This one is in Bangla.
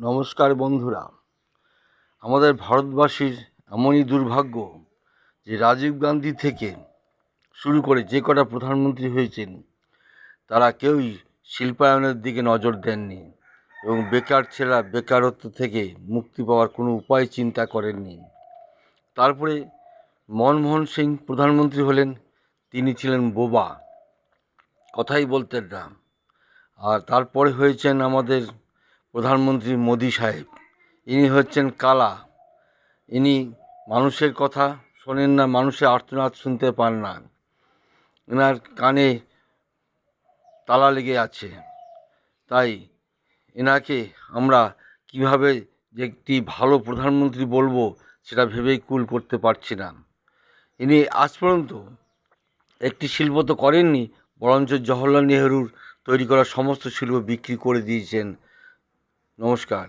নমস্কার বন্ধুরা। আমাদের ভারতবাসীর এমনই দুর্ভাগ্য যে রাজীব গান্ধী থেকে শুরু করে যে কটা প্রধানমন্ত্রী হয়েছেন, তারা কেউই শিল্পায়নের দিকে নজর দেননি এবং বেকার ছেলেরা বেকারত্ব থেকে মুক্তি পাওয়ার কোনো উপায় চিন্তা করেননি। তারপরে মনমোহন সিং প্রধানমন্ত্রী হলেন, তিনি ছিলেন বোবা। কথাই বলতেন না। আর তারপরে হয়েছেন আমাদের প্রধানমন্ত্রী মোদি সাহেব। ইনি হচ্ছেন কালা। ইনি মানুষের কথা শোনেন না, মানুষের আর্তনাদ শুনতে পান না। এনার কানে তালা লেগে আছে। তাই এনাকে আমরা কীভাবে যে একটি ভালো প্রধানমন্ত্রী বলব সেটা ভেবেই কুল করতে পারছি না। ইনি আজ পর্যন্ত একটি শিল্প তো করেননি, বরঞ্চ জওহরলাল নেহরুর তৈরি করা সমস্ত শিল্প বিক্রি করে দিয়েছেন। নমস্কার